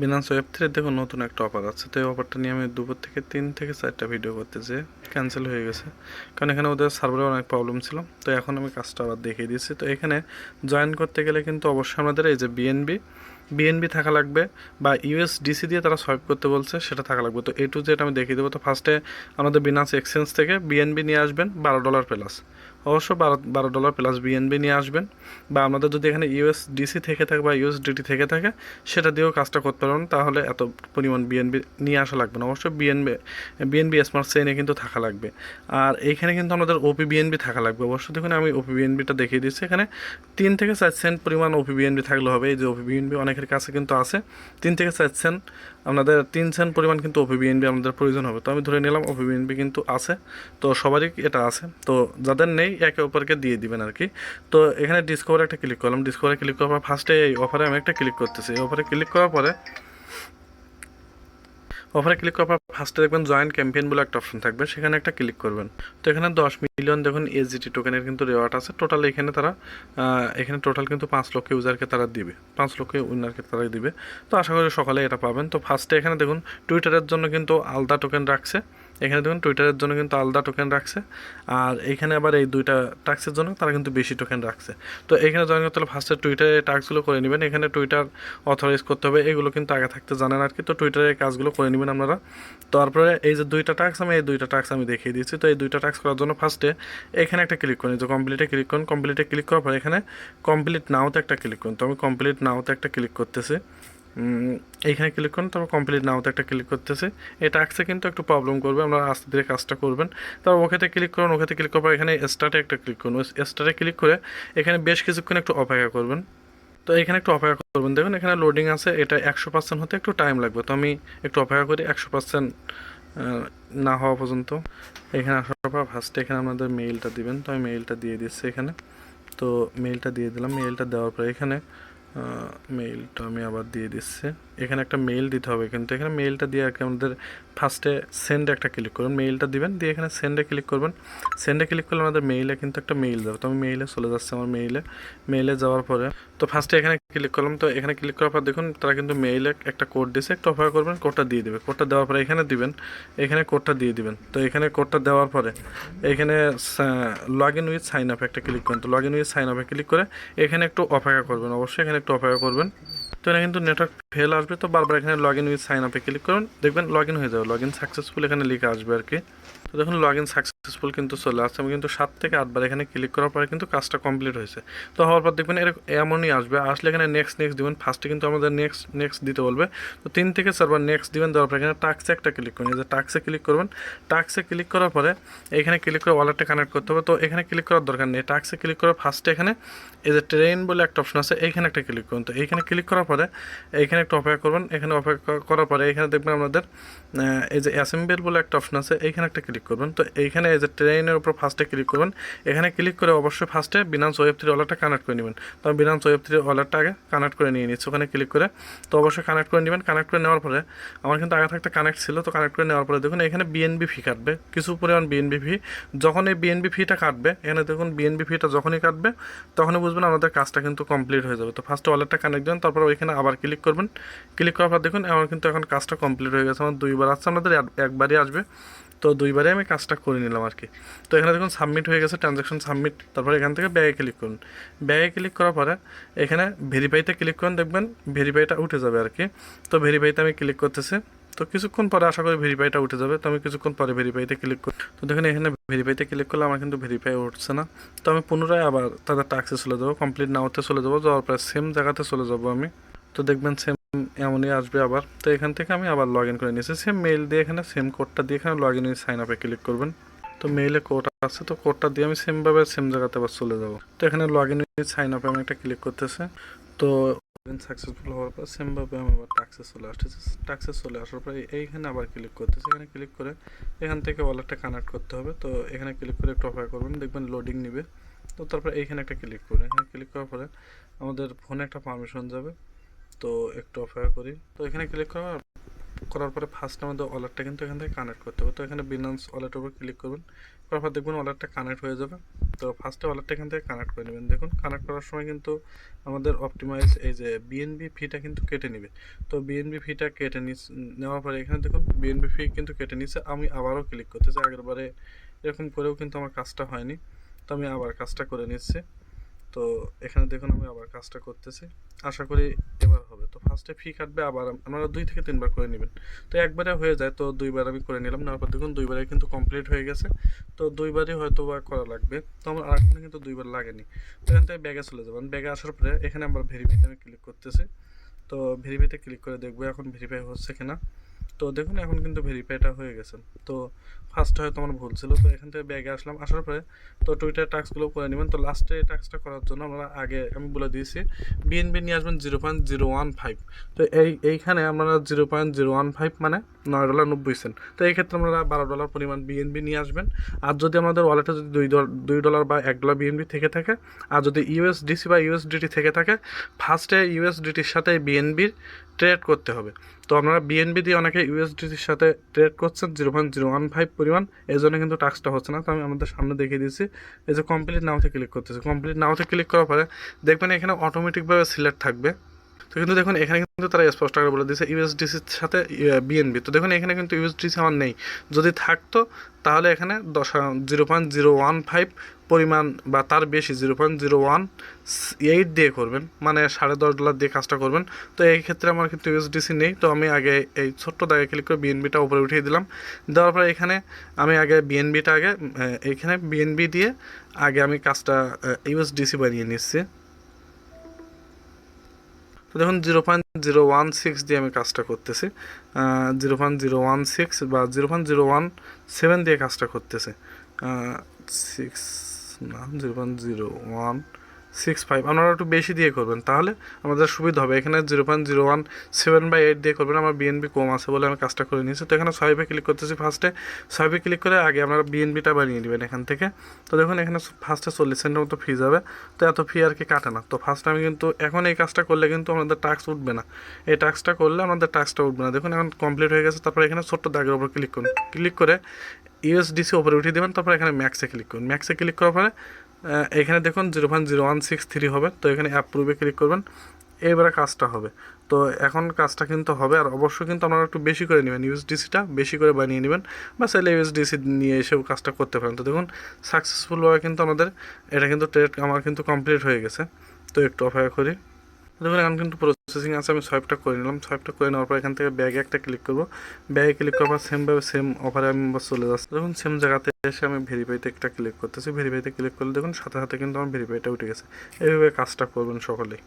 Binance web three দেখুন নতুন একটা অফার আছে। তো এই অফারটা নিয়ে আমি দুপুর থেকে তিন থেকে চারটা ভিডিও করতে যেয়ে ক্যান্সেল হয়ে গেছে। কারণ এখানে ওদের সার্ভারে অনেক প্রবলেম ছিল। তো এখন আমি কাজটা আবার দেখিয়ে দিয়েছি। তো এখানে জয়েন করতে গেলে কিন্তু অবশ্যই আমাদের এই যে বিএনবি বিএনবি থাকা লাগবে বা ইউএসডিসি দিয়ে তারা সোয়াইপ করতে বলছে, সেটা থাকা লাগবে। তো এ টু জেড আমি দেখিয়ে দেবো। তো ফার্স্টে আমাদের বিনান্স এক্সচেঞ্জ থেকে বিএনবি নিয়ে আসবেন, বারো ডলার প্লাস অবশ্য বারো বারো ডলার প্লাস বিএনবি নিয়ে আসবেন বা আমাদের যদি এখানে ইউএসডিসি থেকে থাকে বা ইউএসডিটি থেকে থাকে সেটা দিয়েও কাজটা করতে পারবেন তাহলে এত পরিমাণ বিএনবি নিয়ে আসা লাগবে না অবশ্যই বিএনবি বিএনবি স্মার্ট চেইনে কিন্তু থাকা লাগবে আর এইখানে কিন্তু আমাদের ওপি বিএনবি থাকা লাগবে অবশ্যই দেখুন আমি ওপি বিএনবিটা দেখিয়ে দিচ্ছি এখানে তিন থেকে চার সেন্ট পরিমাণ ওপি বিএনবি থাকলে হবে এই যে ওপি বিএনবি অনেকের কাছে কিন্তু আছে তিন থেকে চার সেন্ট আপনাদের তিন সেন্ট পরিমাণ কিন্তু ওপি বিএনবি আমাদের প্রয়োজন হবে তো আমি ধরে নিলাম ওপি বিএনবি কিন্তু আছে তো সবারই এটা আছে তো যাদের নেই একে অপরকে দিয়ে দিবেন আর কি। তো এখানে ডিসকভার একটা ক্লিক করলাম। ডিসকভারে ক্লিক করার পর ফার্স্টে এই অফারে আমি একটা ক্লিক করতেছি। অফারে ক্লিক করার পরে অফারে ক্লিক করার পর ফার্স্টে দেখবেন জয়েন্ট ক্যাম্পেইন বলে একটা অপশন থাকবে। সেখানে একটা ক্লিক করবেন। তো এখানে দশ মিলিয়ন দেখুন এসজিটি টোকেনের কিন্তু রেওয়ার্ড আছে। টোটাল এখানে তারা এখানে টোটাল কিন্তু পাঁচ লক্ষ ইউজারকে তারা দিবে। পাঁচ লক্ষ উইনারকে তারা দিবে। তো আশা করি সকালে এটা পাবেন। তো ফার্স্টে এখানে দেখুন টুইটারের জন্য কিন্তু আলাদা টোকেন রাখছে। এখানে দেখুন টুইটারের জন্য কিন্তু আলাদা টোকেন রাখছে। আর এখানে আবার এই দুইটা টাক্সের জন্য তারা কিন্তু বেশি টোকেন রাখছে। তো এখানে জয়েন করতে হলে ফার্স্টে টুইটারে টাস্কগুলো করে নেবেন। এখানে টুইটার অথরাইজ করতে হবে। এগুলো কিন্তু আগে থাকতে জানেন আর কি। তো টুইটারে কাজগুলো করে নেবেন আপনারা। তারপরে এই যে দুইটা টাস্ক আমি এই দুইটা টাস্ক আমি দেখিয়ে দিয়েছি। তো এই দুইটা টাস্ক করার জন্য ফার্স্টে এখানে একটা ক্লিক করুন। যে কমপ্লিটে ক্লিক করুন। কমপ্লিটে ক্লিক করার পর এখানে কমপ্লিট নাওতে একটা ক্লিক করুন। তো আমি কমপ্লিট নাওতে একটা ক্লিক করতেছি। এইখানে ক্লিক করুন, তারপর কমপ্লিট নাওতে একটা ক্লিক করতেছে। এটা আসছে কিন্তু একটু প্রবলেম করবে, আমরা আস্তে ধীরে কাজটা করবেন। তারপর ওকেতে ক্লিক করুন, ওকেতে ক্লিক করার এখানে স্টার্টে একটা ক্লিক করুন। স্টার্টে ক্লিক করে এখানে বেশ কিছুক্ষণ একটু অপেক্ষা করবেন। তো এখানে একটু অপেক্ষা করবেন। দেখুন, এখানে লোডিং আছে, এটা একশো পার্সেন্ট হতে একটু টাইম লাগবে। তো আমি একটু অপেক্ষা করি, একশো পার্সেন্ট না হওয়া পর্যন্ত। এখানে আসার পর ফার্স্টে এখানে আমাদের মেইলটা দিবেন। তো আমি মেইলটা দিয়ে দিচ্ছি এখানে। তো মেইলটা দিয়ে দিলাম। মেইলটা দেওয়ার পর এখানে মেইলটা আমি আবার দিয়ে দিচ্ছি। এখানে একটা মেইল দিতে হবে কিন্তু। এখানে মেইলটা দিয়ে আর কি আমাদের ফার্স্টে সেন্ডে একটা ক্লিক করবেন মেইলটা দিবেন, দিয়ে এখানে সেন্ডে ক্লিক করবেন। সেন্ডে ক্লিক করলে আমাদের মেইলে কিন্তু একটা মেইল যাবে। তো আমি মেইলে চলে যাচ্ছে আমার মেইলে মেইলে যাওয়ার পরে তো ফার্স্টে এখানে ক্লিক করলাম। তো এখানে ক্লিক করার পর দেখুন, তারা কিন্তু মেইলে একটা কোড দিয়েছে। একটু অপেক্ষা করবেন কোডটা দিয়ে দেবে। কোডটা দেওয়ার পরে এখানে দিবেন, এখানে কোডটা দিয়ে দিবেন। তো এখানে কোডটা দেওয়ার পরে এখানে log in with sign up একটা ক্লিক করেন। তো লগ ইন উইথ সাইন আপে ক্লিক করে এখানে একটু অপেক্ষা করবেন। অবশ্যই এখানে একটু অপেক্ষা করবেন। তো এখানে কিন্তু নেটওয়ার্ক ফেল আসবে, তো বারবার এখানে লগ ইন উইথ সাইন আপে ক্লিক করুন। দেখবেন লগ ইন হয়ে যাবে লগ ইন সাকসেসফুল এখানে লিখে আসবে আর কি। তো দেখুন লগ ইন সাকসেসফুল কিন্তু চলে আসছে আমি কিন্তু সাত থেকে আটবার এখানে ক্লিক করার পরে কিন্তু কাজটা কমপ্লিট হয়েছে। তো হওয়ার পর দেখবেন এরকম এমনই আসবে। আসলে এখানে নেক্সট নেক্সট দিবেন। ফার্স্টে কিন্তু আমাদের নেক্সট নেক্সট দিতে বলবে। তো তিন থেকে চারবার নেক্সট দিবেন, দেওয়ার পরে এখানে টাক্সে একটা ক্লিক করুন। যে টাক্সে ক্লিক করবেন টাক্সে ক্লিক করার পরে এখানে ক্লিক করে ওয়ালেটটা কানেক্ট করতে হবে। তো এখানে ক্লিক করার দরকার নেই। টাক্সে ক্লিক করে ফার্স্টে এখানে এই যে ট্রেন বলে একটা অপশন আছে, এইখানে একটা ক্লিক করুন। তো এইখানে ক্লিক করার পরে এইখানে একটু অপেক্ষা করবেন। এখানে অপেক্ষা করার পরে এখানে দেখবেন আমাদের এই যে অ্যাসেম্বল বলে একটা অপশন আছে, এইখানে একটা ক্লিক করবেন। তো এইখানে এই যে ট্রেনের উপর ফার্স্টে ক্লিক করবেন। এখানে ক্লিক করে অবশ্যই ফার্স্টে বিনান্স ওয়েব থ্রি ওয়ালেটটা কানেক্ট করে নেবেন। তো আমি বিনান্স ওয়েব থ্রি ওয়ালেটটা আগে কানেক্ট করে নিয়ে নিচ্ছি। ওখানে ক্লিক করে তো অবশ্যই কানেক্ট করে নেবেন। কানেক্ট করে নেওয়ার পরে আমার কিন্তু আগে থাকতে কানেক্ট ছিল। তো কানেক্ট করে নেওয়ার পরে দেখুন এখানে বিএনবি ফি কাটবে। কিছু পরিমাণ বিএনবি ফি যখন এই বিএনবি ফিটা কাটবে, এখানে দেখুন বিএনবি ফিটা যখনই কাটবে, তখনই বুঝবেন আমাদের কাজটা কিন্তু কমপ্লিট হয়ে যাবে। তো ফার্স্ট ওয়ালেটটা কানেক্ট দেবেন, তারপর ওইখানে আবার ক্লিক করবেন। ক্লিক করার পর দেখুন আমার কিন্তু এখন কাজটা কমপ্লিট হয়ে গেছে। আমার দুইবার আসছে আমাদের একবারই আসবে। তো দুইবারে আমি কাজটা করে নিলাম আর কি। তো এখানে দেখুন সাবমিট হয়ে গেছে ট্রানজাকশন সাবমিট তারপর এখান থেকে ব্যাগে ক্লিক করুন। ব্যাগে ক্লিক করার পরে এখানে ভেরিফাইতে ক্লিক করুন, দেখবেন ভেরিফাইটা উঠে যাবে আর কি। তো ভেরিফাইতে আমি ক্লিক করতেছি। তো কিছুক্ষণ পরে আশা করি ভেরিফাইটা উঠে যাবে। তো আমি কিছুক্ষণ পরে ভেরিফাইতে ক্লিক করি তো দেখুন এখানে ভেরিফাইতে ক্লিক করলে আমার কিন্তু ভেরিফাই উঠছে না। তো আমি পুনরায় আবার তাদের টাক্সে চলে যাব কমপ্লিট না হতে চলে যাব, যাওয়ার পরে সেম জায়গাতে চলে যাব আমি। তো দেখবেন সেম এমনই আসবে আবার। তো এখান থেকে আমি আবার লগ ইন করে নিয়েছি। সেম মেইল দিয়ে এখানে সেম কোডটা দিয়ে এখানে লগ ইন সাইন আপে ক্লিক করবেন। তো মেইলে কোড আছে, তো কোডটা দিয়ে আমি সেমভাবে সেম জায়গাতে আবার চলে যাব। তো এখানে লগ ইন সাইন আপে আমি একটা ক্লিক করতেছে। তো সাকসেসফুল হওয়ার পর সেমভাবে আমি আবার টাক্সে চলে আসতেছি। টাক্সে চলে আসার পরে এইখানে আবার ক্লিক করতেছি। এখানে ক্লিক করে এখান থেকে ওয়ালেটটা কানেক্ট করতে হবে। তো এখানে ক্লিক করে একটু অপেক্ষা করবেন। দেখবেন লোডিং নিবে। তো তারপরে এইখানে একটা ক্লিক করবেন এখানে ক্লিক করার পরে আমাদের ফোনে একটা পারমিশন যাবে। তো একটু অপেক্ষা করি। তো এখানে ক্লিক করার করার পরে ফার্স্ট আমাদের ওয়ালেটটা কিন্তু এখান থেকে কানেক্ট করতে হবে। তো এখানে বিনান্স ওয়ালেটের উপর ক্লিক করবেন করার পর দেখবেন ওয়ালেটটা কানেক্ট হয়ে যাবে। তো ফার্স্টে ওয়ালেটটা এখান থেকে কানেক্ট করে নেবেন। দেখুন কানেক্ট করার সময় কিন্তু আমাদের অপটিমাইজ এই যে বিএনবি ফিটা কিন্তু কেটে নেবে। তো বিএনবি ফিটা কেটে নেওয়ার পরে এখানে দেখুন বিএনবি ফি কিন্তু কেটে নিছে। আমি আবারও ক্লিক করতেছি। আগেরবারে এরকম করেও কিন্তু আমার কাজটা হয়নি। তো আমি আবার কাজটা করে নিচ্ছি। তো এখানে দেখুন আমি আবার কাজটা করতেছি। আশা করি এবার হবে। তো ফার্স্টে ফি কাটবে, আবার আপনারা দুই থেকে তিনবার করে নেবেন। তো একবারে হয়ে যায়, তো দুইবার আমি করে নিলাম। পর দেখুন দুইবারে কিন্তু কমপ্লিট হয়ে গেছে। তো দুইবারই হয়তো বা করা লাগবে। তো আমার আরেকখানে কিন্তু দুইবার লাগেনি। তো এখান থেকে ব্যাগে চলে যাবেন ব্যাগে আসার পরে এখানে আবার ভেরিফাইতে আমি ক্লিক করতেছি। তো ভেরিফাইতে ক্লিক করে দেখব এখন ভেরিফাই হচ্ছে কিনা। তো দেখুন, এখন কিন্তু ভেরিফাইটা হয়ে গেছে। তো ফার্স্ট হয়তো আমার ভুল ছিল, তো এখান থেকে ব্যাগে আসলাম, আসার পরে তো টুইটার টাস্কগুলো করে নেবেন। তো লাস্টে এই টাস্কটা করার জন্য আমরা আগে আমি বলে দিয়েছি বিএনবি নিয়ে আসবেন zero point zero one five তো এই, এইখানে আমরা zero point zero one five মানে নয় ডলার নব্বই সেন্ট। তো এই ক্ষেত্রে আমরা বারো ডলার পরিমাণ বিএনবি নিয়ে আসবেন। আর যদি আমাদের ওয়ালেটে যদি দুই দুই ডলার বা এক ডলার বিএনবি থেকে থাকে, আর যদি ইউএসডিসি বা ইউএসডিটি থেকে থাকে ফার্স্টে ইউএসডিটির সাথে বিএনবির ট্রেড করতে হবে। তো আপনারা বিএনবি দিয়ে অনেকে ইউএসডিসির সাথে ট্রেড করছেন zero point zero one five পরিমাণ এই জন্য কিন্তু টাস্কটা হচ্ছে না। তো আমি আমাদের সামনে দেখিয়ে দিয়েছি, এই যে কমপ্লিট নাওতে ক্লিক করতেছি। কমপ্লিট নাওতে ক্লিক করার পরে দেখবেন এখানে অটোমেটিকভাবে সিলেক্ট থাকবে। তো কিন্তু দেখুন এখানে কিন্তু তারা স্পষ্ট করে বলে দিয়েছে ইউএসডিসির সাথে বিএনবি তো দেখুন এখানে কিন্তু ইউএসডিসি আমার নেই। যদি থাকতো তাহলে এখানে দশ zero point zero one five পরিমাণ বা তার বেশি zero point zero one eight দিয়ে করবেন। মানে সাড়ে দশ ডলার দিয়ে কাজটা করবেন। তো এই ক্ষেত্রে আমার কিন্তু ইউএসডিসি নেই। তো আমি আগে এই ছোট্ট দাগে ক্লিক করে বিএনবিটা উপরে উঠিয়ে দিলাম। দেওয়ার পরে এখানে আমি আগে বিএনবিটা আগে আহ, এইখানে বিএনবি দিয়ে আগে আমি কাজটা ইউএসডিসি বানিয়ে নিচ্ছি। তো দেখুন zero point zero one six দিয়ে আমি কাজটা করতেছি। Zero point zero one six বা zero point zero one seven দিয়ে কাজটা করতেছে। সিক্স না zero point zero one six five আপনারা একটু বেশি দিয়ে করবেন। তাহলে আমাদের সুবিধা হবে। এখানে zero point zero one seven by eight দিয়ে করবেন। আমার বিএনবি কম আছে বলে আমি কাজটা করে নিয়েছি। তো এখানে সাইভে ক্লিক করতেছি ফার্স্টে সাইভে ক্লিক করে আগে আপনারা বিএনবিটা বানিয়ে নেবেন এখান থেকে। তো দেখুন, এখানে ফার্স্টে চল্লিশ সেন্টের মতো ফি যাবে। তো এত ফি আর কি কাটে না। তো ফার্স্ট আমি কিন্তু, এখন এই কাজটা করলে কিন্তু আমাদের টাস্ক উঠবে না। এই টাস্কটা করলে আমাদের টাস্কটা উঠবে না। দেখুন, এখন কমপ্লিট হয়ে গেছে। তারপর এখানে ছোট্ট দাগের উপর ক্লিক করুন। ক্লিক করে ইউএসডিসি উপরে উঠিয়ে দেবেন। তারপর এখানে ম্যাক্সে ক্লিক করুন। ম্যাক্সে ক্লিক করার পরে এখানে দেখুন zero point zero one six three হবে, তো এখানে অ্যাপ্রুভে ক্লিক করবেন, এবারে কাজটা হবে। তো এখন কাজটা কিন্তু হবে, আর অবশ্যই কিন্তু আপনারা একটু বেশি করে নেবেন ইউএসডিসিটা বেশি করে বানিয়ে নেবেন, বা চাইলে ইউএসডিসি নিয়ে এসেও কাজটা করতে পারেন। তো দেখুন সাকসেসফুলভাবে কিন্তু আমাদের, এটা কিন্তু ট্রেড আমার কিন্তু কমপ্লিট হয়ে গেছে। তো একটু অপেক্ষা করি। দেখুন, এখন কিন্তু প্রসেসিং আছে, আমি সোয়াইপটা করে নিলাম। সোয়াইপটা করে নেওয়ার পর এখান থেকে ব্যাগে একটা ক্লিক করব। ব্যাগে ক্লিক করার পর সেমভাবে সেম অফারে আমি চলে যাচ্ছি। দেখুন সেম জায়গাতে এসে আমি ভেরিফাইতে একটা ক্লিক করতেছি। ভেরিফাইতে ক্লিক করলে দেখুন, সাথে সাথে কিন্তু আমার ভেরিফাইটা উঠে গেছে। এইভাবে কাজটা করবেন সকলেই।